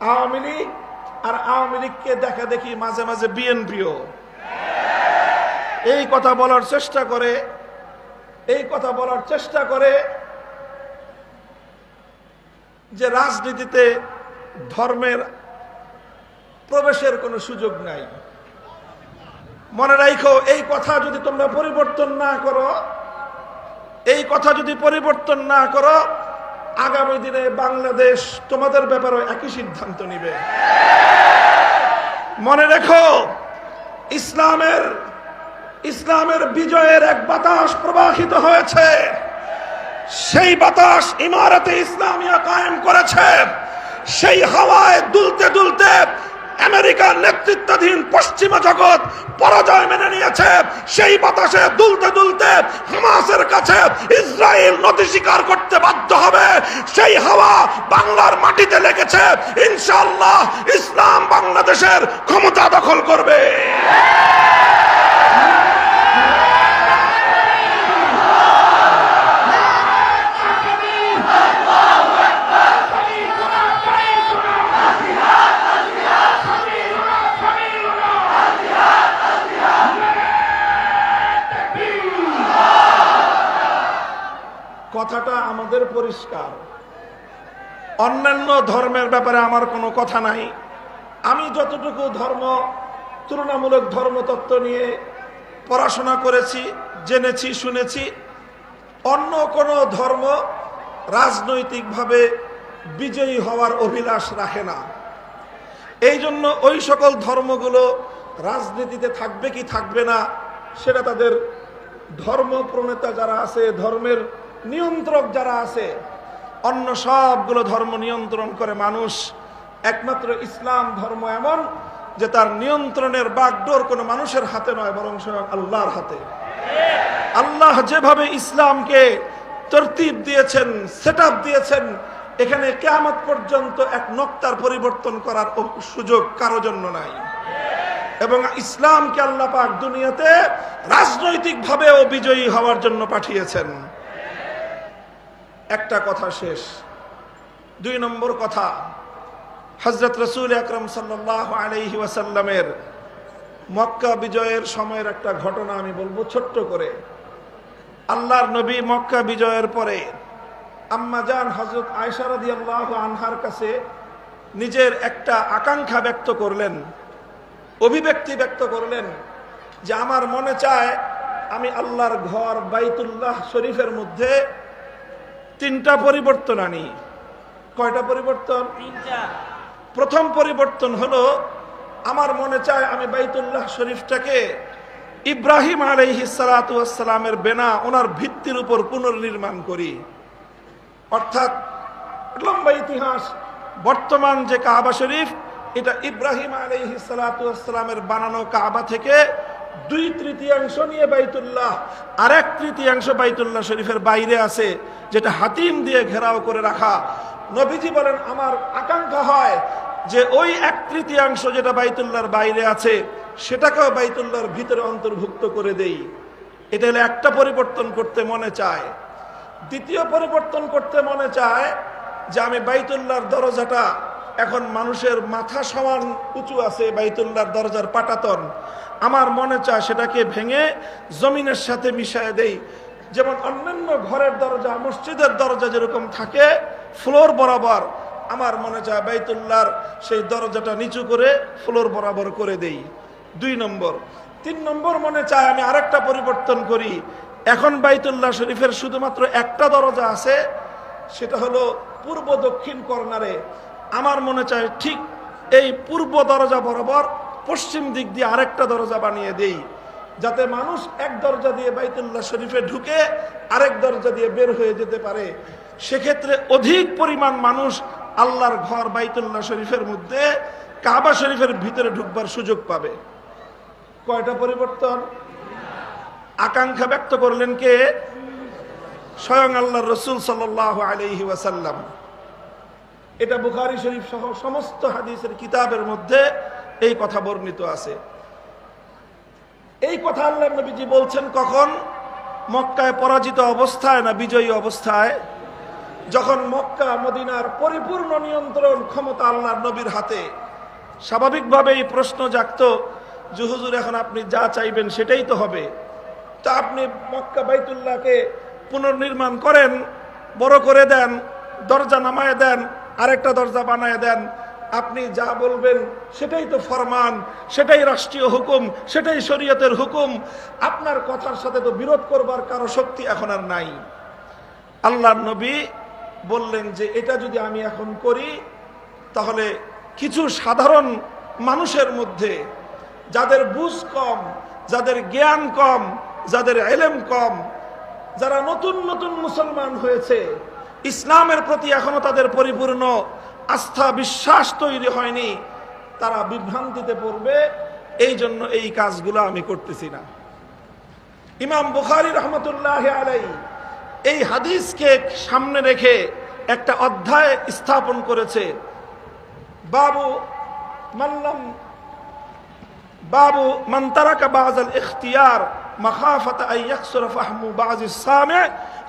আওয়ামী লীগ আর আওয়ামী লীগকে দেখা দেখি মাঝে মাঝে বিএনপিও। এই কথা বলার চেষ্টা করে, এই কথা বলার চেষ্টা করে যে রাজনীতিতে ধর্মের প্রবেশের কোনো সুযোগ নাই। মনে রাখো এই কথা যদি তোমরা পরিবর্তন না করো, এই কথা যদি পরিবর্তন না করো আগামী দিনে বাংলাদেশ তোমাদের ব্যাপারে একই সিদ্ধান্ত নিবে। মনে রেখো, ইসলামের ইসলামের বিজয়ের এক বাতাস প্রবাহিত হয়েছে। সেই বাতাস ইমারতে ইসলামিয়া কায়েম করেছে। সেই হাওয়ায় দুলতে দুলতে আমেরিকার নেতৃত্বাধীন পশ্চিমা জগৎ পরাজয় মেনে নিয়েছে। সেই বাতাসে দুলতে দুলতে হামাসের কাছে ইসরায়েল নদী স্বীকার করতে বাধ্য হবে। সেই হাওয়া বাংলার মাটিতে লেগেছে। ইনশাল্লাহ ইসলাম বাংলাদেশের ক্ষমতা দখল করবে কথাটা আমাদের পরিষ্কার অন্যান্য ধর্মের ব্যাপারে আমার কোনো কথা নাই। আমি যতটুকু ধর্ম, তুলনামূলক ধর্মতত্ত্ব নিয়ে পড়াশোনা করেছি, জেনেছি, শুনেছি, অন্য কোনো ধর্ম রাজনৈতিকভাবে বিজয়ী হওয়ার অভিলাষ রাখে না। এই জন্য ওই সকল ধর্মগুলো রাজনীতিতে থাকবে কি থাকবে না, সেটা তাদের ধর্ম প্রণেতা যারা আছে, ধর্মের নিয়ন্ত্রক যারা আছে অন্য সবগুলো ধর্ম নিয়ন্ত্রণ করে মানুষ। একমাত্র ইসলাম ধর্ম এমন যে তার নিয়ন্ত্রণের বাগডোর কোনো মানুষের হাতে নয়, বরং স্বয়ং আল্লাহর হাতে। আল্লাহ যেভাবে ইসলামকে তরতিব দিয়েছেন সেট দিয়েছেন, এখানে কেয়ামত পর্যন্ত এক নক্তার পরিবর্তন করার সুযোগ কারও জন্য নাই। এবং ইসলামকে আল্লাহ পাক দুনিয়াতে রাজনৈতিক ভাবেও বিজয়ী হওয়ার জন্য পাঠিয়েছেন। একটা কথা শেষ। দুই নম্বর কথা হজরত রসুল আকরম সাল্লাহ আলহি ওয়াসাল্লামের মক্কা বিজয়ের সময়ের একটা ঘটনা আমি বলব ছোট্ট করে। আল্লাহর নবী মক্কা বিজয়ের পরে আম্মাজান হজরত আয়সারদি আল্লাহ আনহার কাছে নিজের একটা আকাঙ্ক্ষা ব্যক্ত করলেন, অভিব্যক্তি ব্যক্ত করলেন যে আমার মনে চায় আমি আল্লাহর ঘর বাইতুল্লাহ শরীফের মধ্যে তিনটা পরিবর্তন আনি। কয়টা পরিবর্তন? প্রথম পরিবর্তন হলো আমার মনে চায় আমি বাইতুল্লাহ শরীফটাকে ইব্রাহিম আলাইহি সালাতামের বেনা ওনার ভিত্তির উপর পুনর্নির্মাণ করি। অর্থাৎ লম্বা ইতিহাস বর্তমান যে কাবা শরীফ এটা ইব্রাহিম আলাইহি সালাতামের বানানো কাবা থেকে দুই তৃতীয়াংশ নিয়ে বাইতুল্লাহ আর এক তৃতীয়াংশ বাইতুল্লাহ শরীফের বাইরে আছে, যেটা হাতিম দিয়ে ঘেরাও করে রাখা। নবীজি বলেন, আমার আকাঙ্ক্ষা হয় যে ওই এক তৃতীয়াংশ যেটা বাইতুল্লাহর বাইরে আছে, সেটাকেও বাইতুল্লাহর ভিতরে অন্তর্ভুক্ত করে দেই। এটা হলে একটা পরিবর্তন করতে মনে চায়। দ্বিতীয় পরিবর্তন করতে মনে চায় যে আমি বাইতুল্লাহর দরজাটা এখন মানুষের মাথা সমান উঁচু আছে বাইতুল্লাহর দরজার পাটাতন। আমার মনে চায় সেটাকে ভেঙে জমিনের সাথে মিশায় দেই। যেমন অন্যান্য ঘরের দরজা, মসজিদের দরজা যেরকম থাকে, ফ্লোর বরাবর। আমার মনে চায় বাইতুল্লাহর সেই দরজাটা নিচু করে ফ্লোর বরাবর করে দেই। দুই নম্বর। তিন নম্বর মনে চায় আমি আরেকটা পরিবর্তন করি। এখন বাইতুল্লাহ শরীফের শুধুমাত্র একটা দরজা আছে, সেটা হলো পূর্ব দক্ষিণ কর্নারে। আমার মনে চায় ঠিক এই পূর্ব দরজা বরাবর পশ্চিম দিক দিয়ে আরেকটা দরজা বানিয়ে দেই। যাতে মানুষ এক দরজা দিয়ে বাইতুল্লাহ শরীফে ঢুকে আরেক দরজা দিয়ে বের হয়ে যেতে পারে। সেক্ষেত্রে অধিক পরিমাণ মানুষ আল্লাহর ঘর বাইতুল্লাহ শরীফের মধ্যে কাবা শরীফের ভিতরে ঢুকবার সুযোগ পাবে। কয়টা পরিবর্তন? আকাঙ্ক্ষা ব্যক্ত করলেন কে? স্বয়ং আল্লাহ রসুল সাল আলহি ওয়াসাল্লাম। এটা বুখারি শরীফ সহ সমস্ত হাদিসের কিতাবের মধ্যে এই কথা বর্ণিত আছে। এই কথা আল্লাহ নবীজি বলছেন কখন? মক্কায় পরাজিত অবস্থায় না বিজয়ী অবস্থায়? যখন মক্কা, মদিনার পরিপূর্ণ নিয়ন্ত্রণ ক্ষমতা আল্লাহর নবীর হাতে। স্বাভাবিকভাবেই প্রশ্ন জাগত যে, হুজুর, এখন আপনি যা চাইবেন সেটাই তো হবে। তা আপনি মক্কা বাইতুল্লাহকে পুনর্নির্মাণ করেন, বড় করে দেন, দরজা নামায় দেন আরেকটা দরজা বানায় দেন। আপনি যা বলবেন, সেটাই তো ফরমান, সেটাই রাষ্ট্রীয় হুকুম, সেটাই শরীয়তের হুকুম। আপনার কথার সাথে তো বিরোধ করবার কারও শক্তি এখন আর নাই। আল্লাহ নবী বললেন যে, এটা যদি আমি এখন করি, তাহলে কিছু সাধারণ মানুষের মধ্যে, যাদের বুঝ কম, যাদের জ্ঞান কম, যাদের এলেম কম, যারা নতুন নতুন মুসলমান হয়েছে ইসলামের প্রতি এখনও তাদের পরিপূর্ণ আস্থা, বিশ্বাস তৈরি হয়নি। তারা বিভ্রান্তিতে পড়বে। এই জন্য এই কাজগুলো আমি করতেছি না। ইমাম বুখারি রহমতুল্লাহ আলাই এই হাদিসকে সামনে রেখে একটা অধ্যায় স্থাপন করেছে। বাবু মাল্লাম বাবু মান তারাকা বাজ আল ইখতিয়ার মাখাফাত আন ইয়াকসুর ফাহমু বাজ السامع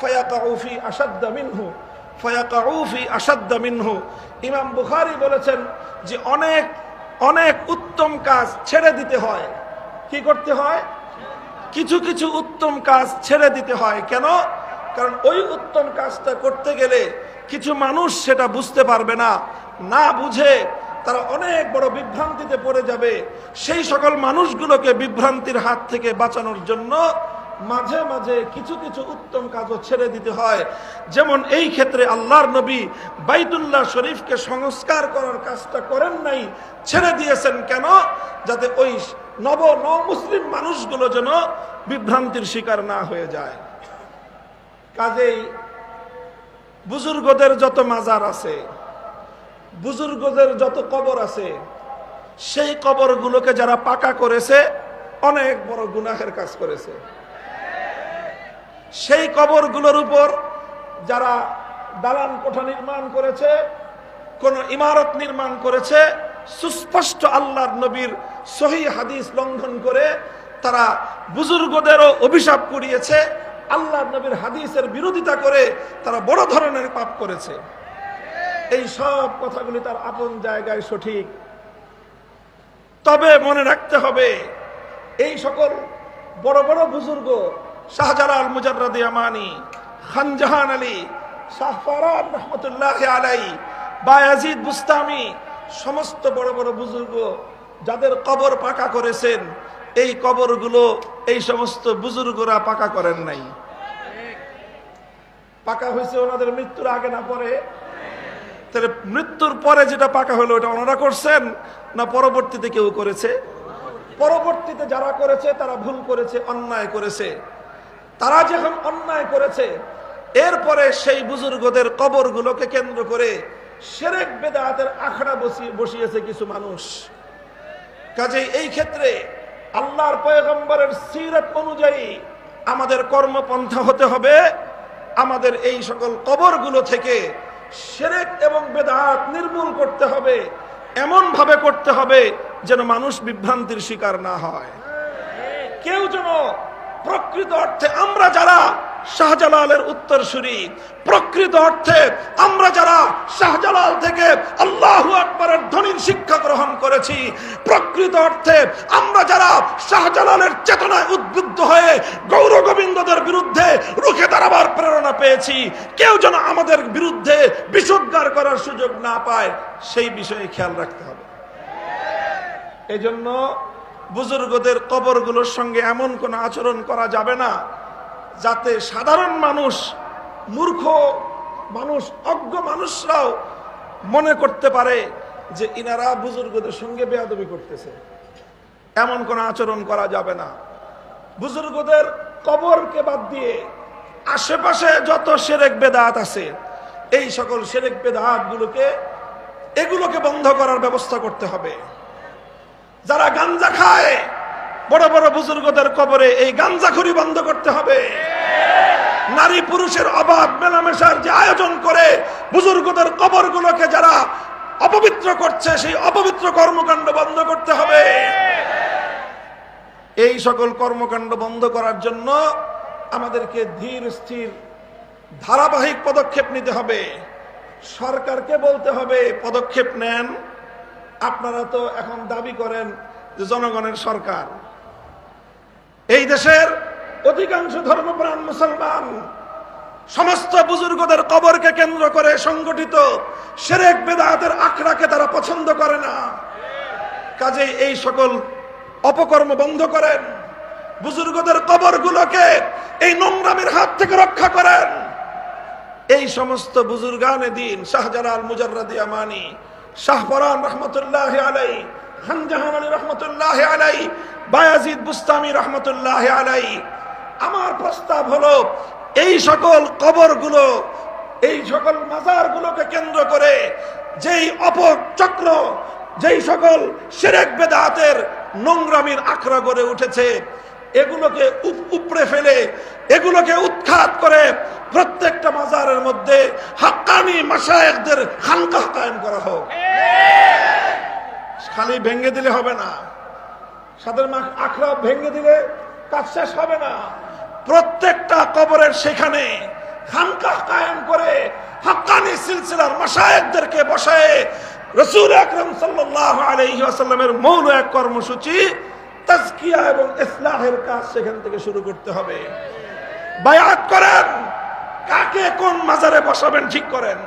فيقع في اشد منه فيقع في اشد منه ইমাম বুখারী বলেছেন যে অনেক অনেক উত্তম কাজ ছেড়ে দিতে হয় কি করতে হয় কিছু কিছু উত্তম কাজ ছেড়ে দিতে হয় কেন কারণ ওই উত্তম কাজটা করতে গেলে কিছু মানুষ সেটা বুঝতে পারবে না না বুঝে তারা অনেক বড় বিভ্রান্তিতে পড়ে যাবে। সেই সকল মানুষগুলোকে বিভ্রান্তির হাত থেকে বাঁচানোর জন্য মাঝে মাঝে কিছু কিছু উত্তম কাজও ছেড়ে দিতে হয়। যেমন এই ক্ষেত্রে আল্লাহর নবী বাইতুল্লাহ শরীফকে সংস্কার করার কাজটা করেন নাই, ছেড়ে দিয়েছেন কেন? যাতে ওই নব মুসলিম মানুষগুলো যেন বিভ্রান্তির শিকার না হয়ে যায়। কাজেই বুজুর্গদের যত মাজার আছে বুজুর্গদের যত কবর আছে, সেই কবরগুলোকে যারা পাকা করেছে, অনেক বড় গুনাহের কাজ করেছে। সেই কবরগুলোর উপর যারা দালান কোঠা নির্মাণ করেছে, কোন ইমারত নির্মাণ করেছে, সুস্পষ্ট আল্লাহর নবীর সহি হাদিস লঙ্ঘন করে তারা বুজুর্গদেরও অভিশাপ করিয়েছে আল্লাহ নবীর হাদিসের বিরোধিতা করে তারা বড় ধরনের পাপ করেছে। এই সব কথাগুলি তার আপন জায়গায় সঠিক। তবে মনে রাখতে হবে, এই সকল বড় বড় বুজুর্গ শাহজালাল মুজাররাদি আমানি, খানজাহান আলী শাহফারান রহমতুল্লাহ আলাই বায়াজিদ বুস্তামি, সমস্ত বড় বড় বুজুর্গ যাদের কবর পাকা করেছেন, এই কবরগুলো এই সমস্ত বুজুর্গরা পাকা করেন নাই। পাকা হয়েছে ওনাদের মৃত্যুর আগে না পরে। তাহলে মৃত্যুর পরে যেটা পাকা হলো ওটা ওনারা করছেন না পরবর্তীতে কেউ করেছে? পরবর্তীতে যারা করেছে, তারা ভুল করেছে, অন্যায় করেছে। তারা যখন অন্যায় করেছে, এরপরে সেই বুজুর্গদের কবরগুলোকে কেন্দ্র করে সেরেক বেদাতের আখড়া বসিয়ে বসিয়েছে কিছু মানুষ। কাজেই এই ক্ষেত্রে আল্লাহর পয়গম্বরের সিরত অনুযায়ী আমাদের কর্মপন্থা হতে হবে। আমাদের এই সকল কবরগুলো থেকে সেরেক এবং বেদাত নির্মূল করতে হবে এমন ভাবে করতে হবে যেন মানুষ বিভ্রান্তির শিকার না হয়। কেউ যেন প্রকৃত অর্থে আমরা যারা শাহজালালের উত্তরসূরি প্রকৃত অর্থে আমরা যারা শাহজালাল থেকে আল্লাহ আকবরের ধ্বনির শিক্ষা গ্রহণ করেছি, প্রকৃত অর্থে আমরা যারা শাহজালালের চেতনায় উদ্বুদ্ধ হয়ে গৌর গোবিন্দদের বিরুদ্ধে রুখে দাঁড়াবার প্রেরণা পেয়েছি, কেউ যেন আমাদের বিরুদ্ধে বিশুদ্ধার করার সুযোগ না পায়, সেই বিষয়ে খেয়াল রাখতে হবে। এই জন্য বুজুর্গদের কবরগুলোর সঙ্গে এমন কোনো আচরণ করা যাবে না যাতে সাধারণ মানুষ, মূর্খ মানুষ, অজ্ঞ মানুষরাও মনে করতে পারে যে ইনারা বুজুর্গদের সঙ্গে বেয়াদবি করতেছে। এমন কোনো আচরণ করা যাবে না। বুজুর্গদের কবরকে বাদ দিয়ে আশেপাশে যত সেরেক বেদাত আছে, এই সকল সেরেক বেদাত গুলোকে এগুলোকে বন্ধ করার ব্যবস্থা করতে হবে। যারা গাঞ্জা খায় বড় বড় বুজুর্গদের কবরে এই গাঞ্জাখুরি বন্ধ করতে হবে। নারী পুরুষের অভাব মেলামেশার যে আয়োজন করে বুজুর্গদের কবরগুলোকে যারা অপবিত্র করছে, সেই অপবিত্র কর্মকাণ্ড বন্ধ করতে হবে। এই সকল কর্মকাণ্ড বন্ধ করার জন্য আমাদেরকে ধীর, স্থির, ধারাবাহিক পদক্ষেপ নিতে হবে। সরকারকে বলতে হবে, পদক্ষেপ নেন। আপনারা তো এখন দাবি করেন যে জনগণের সরকার। এই দেশের অধিকাংশ ধর্মপ্রাণ মুসলমান সমস্ত বুজুর্গদের কবরকে কেন্দ্র করে সংগঠিত সেরেক বেদাতের আখড়াকে তারা পছন্দ করে না। কাজেই এই সকল অপকর্ম বন্ধ করেন। বুজুর্গদের কবরগুলোকে এই নোংরামের হাত থেকে রক্ষা করেন। এই সমস্ত বুজুর্গানে দিন শাহজালাল মুজাররাদি আমানি শাহপরান রহমতুল্লাহ আলাই হানজাহান রহমতুল্লাহ আলাই বায়াজিদ বুস্তামি রহমতুল্লাহ আলাই, আমার প্রস্তাব হলো, এই সকল কবরগুলো, এই সকল মাজারগুলোকে কেন্দ্র করে যেই অপচক্র যেই সকল সেরেক বেদাতের নোংরামির আখড়া গড়ে উঠেছে, এগুলোকে উপ- উপড়ে ফেলে, এগুলোকে উৎখাত করে প্রত্যেকটা মাজারের মধ্যে হাক্কানি মাসায়েকদের খানকাহ কায়েম করা হোক। খালি ভেঙে দিলে হবে না। সাদের মা- আখড়া ভেঙে দিলে কাজ শেষ হবে না। প্রত্যেকটা কবরের সেখানে খানকাহ কায়েম করে হাক্কানি সিলসিলার মাসায়েকদেরকে বসায় রসুল আকরম সাল্লাল্লাহু আলাইহি ওয়াসাল্লামের মৌল এক কর্মসূচি, তাজকিয়া এবং ইসলাহের কাজ সেখান থেকে শুরু করতে হবে। বায়াত করেন, কাকে কোন মাজারে বসাবেন ঠিক করেন?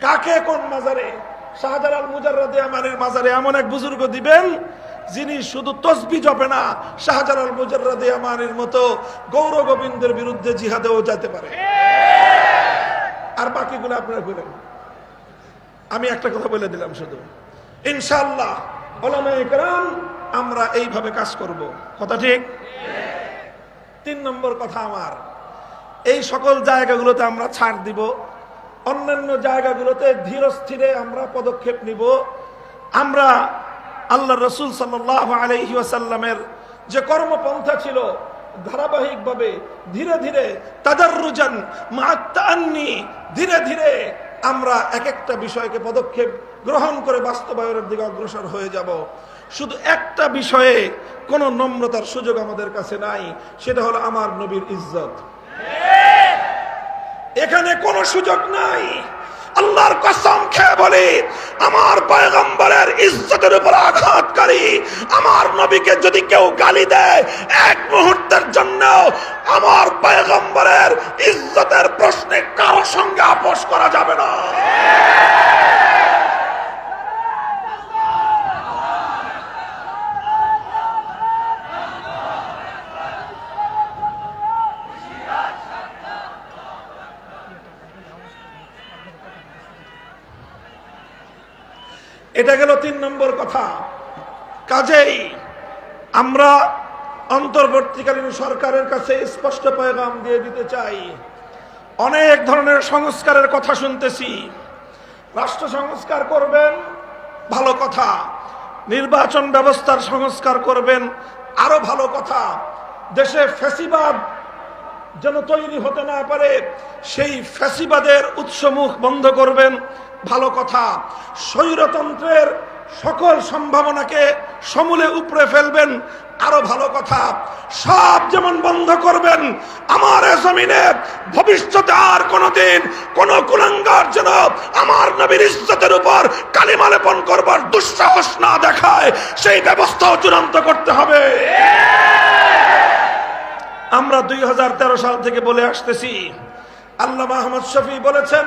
কাকে কোন মাজারে শাহজালাল মুজাররাদে আমানের মাজারে এমন এক বুজুর্গ দিবেন, যিনি শুধু তসবি জপে না, শাহজালাল মুজাররাদে আমানের মতো গৌর গোবিন্দের বিরুদ্ধে জিহাদেও যেতে পারে। আর বাকিগুলো আপনারা বলেন আমি একটা কথা বলে দিলাম শুধু। ইনশাল্লাহ ওলামায়ে কেরাম, আমরা এইভাবে কাজ করব। কথা ঠিক? তিন নম্বর কথা আমার, এই সকল জায়গাগুলোতে আমরা ছাড় দিব। অন্যান্য জায়গাগুলোতে ধীর স্থিরে আমরা পদক্ষেপ নিব। আমরা আল্লাহ রসুল ওয়াসাল্লামের যে কর্মপন্থা ছিল, ধারাবাহিকভাবে ধীরে ধীরে তাদের রুজান মাত্তান্নি ধীরে ধীরে আমরা এক একটা বিষয়কে পদক্ষেপ গ্রহণ করে বাস্তবায়নের দিকে অগ্রসর হয়ে যাব। শুধু একটা বিষয়ে কোনো নম্রতার সুযোগ আমাদের কাছে নাই, সেটা হলো আমার নবীর ইজ্জত। এখানে কোনো সুযোগ নাই। আল্লাহর কসম খেয়ে বলি, আমার পয়গম্বরের ইজ্জতের উপর আঘাতকারী আমার নবীকে যদি কেউ গালি দেয়, এক মুহূর্তের জন্য আমার পয়গম্বরের ইজ্জতের প্রশ্নে কারও সঙ্গে আপোষ করা যাবে না। এটা গেল তিন নম্বর কথা। কাজেই আমরা অন্তর্বর্তীকালীন সরকারের কাছে স্পষ্ট পয়গাম দিয়ে দিতে চাই। অনেক ধরনের সংস্কারের কথা শুনতেছি। রাষ্ট্র সংস্কার করবেন, ভালো কথা। নির্বাচন ব্যবস্থার সংস্কার করবেন, আরও ভালো কথা। দেশে ফ্যাসিবাদ যেন তৈরি হতে না পারে, সেই ফ্যাসিবাদের উৎসমুখ বন্ধ করবেন ভালো কথা। স্বৈরতন্ত্রের সকল সম্ভাবনাকে সমূলে উপড়ে ফেলবেন, আরও ভালো কথা। সব যেমন বন্ধ করবেন, আমার জমিনে ভবিষ্যতে আর কোনোদিন কোন কুলাঙ্গার যেন আমার নবীর ইজ্জতের উপর কালিমালেপন করবার দুঃসাহস না দেখায়, সেই ব্যবস্থাও চূড়ান্ত করতে হবে। আমরা দুই হাজার তেরো সাল থেকে বলে আসতেছি। আল্লাহ আহমদ শফি বলেছেন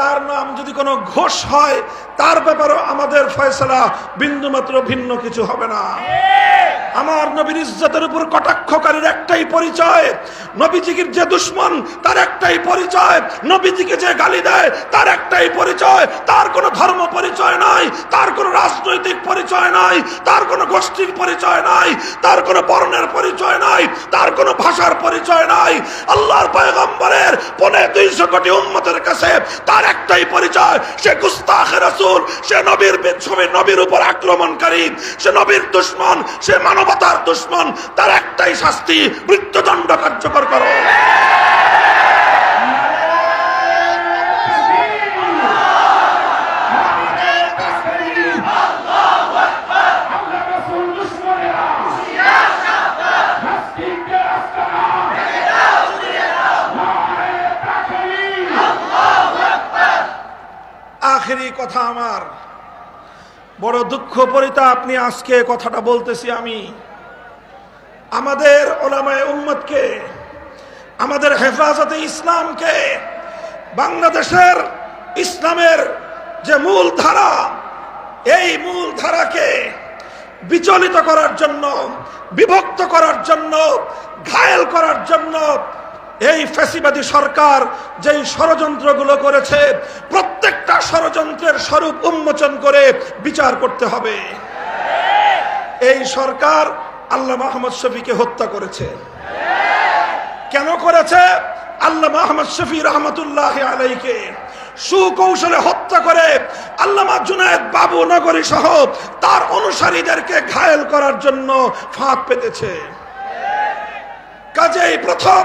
তার নাম যদি কোনো ঘোষ হয়, তার ব্যাপারেও আমাদের ফয়সলা বিন্দুমাত্র ভিন্ন কিছু হবে না। আমার নবীর ইজ্জতের উপর কটাক্ষকারীর একটাই পরিচয়, নবীজির যে দুশ্মন, তার একটাই পরিচয়, নবীজিকে যে গালি দেয়, তার একটাই পরিচয়, তার কোনো ধর্ম পরিচয় নাই, তার কোনো রাজনৈতিক পরিচয় নাই, তার কোনো গোষ্ঠীর পরিচয় নাই, তার কোনো বর্ণের পরিচয় নাই, তার কোনো ভাষার পরিচয় নাই। আল্লাহর পয়গম্বরের পনে দুইশো কোটি উম্মতের কাছে তার একটাই পরিচয়, সে গুস্তাখ রাসূল, সে নবীর ছবি নবীর উপর আক্রমণকারী, সে নবীর দুশ্মন, সে মানবতার দুশ্মন, তার একটাই শাস্তি, মৃত্যুদণ্ড কার্যকর করো। কথা আমার। বড় দুঃখ পরিতাপ নিয়ে আজকে কথাটা বলতেছি আমি। আমাদের ওলামায় উম্মতকে, আমাদের হেফাজতে ইসলামকে, বাংলাদেশের ইসলামের যে মূল ধারা, এই মূল ধারাকে বিচলিত করার জন্য, বিভক্ত করার জন্য, ঘায়েল করার জন্য এই ফ্যাসিবাদী সরকার যেই ষড়যন্ত্রগুলো করেছে, প্রত্যেকটা ষড়যন্ত্রের স্বরূপ উন্মোচন করে বিচার করতে হবে। এই সরকার আল্লাহ মাহমদ শফিকে হত্যা করেছে। কেন করেছে? আল্লাহ মাহমদ শফি রহমতুল্লাহ আলাইকে সুকৌশলে হত্যা করে আল্লামা জুনায়দ বাবু নগরী সহ তার অনুসারীদেরকে ঘায়েল করার জন্য ফাঁক পেতেছে। কাজেই প্রথম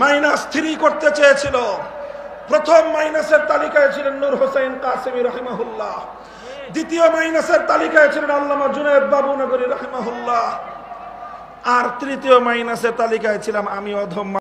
মাইনাস থ্রি করতে চেয়েছিল। প্রথম মাইনাসের তালিকায় ছিলেন নূর হোসেন কাসেমি রহিমাহুল্লাহ। দ্বিতীয় মাইনাসের তালিকায় ছিলেন আল্লামা জুনায়দ বাবু নগরী রহিমাহুল্লাহ। আর তৃতীয় মাইনাসের তালিকায় ছিলাম আমি অধম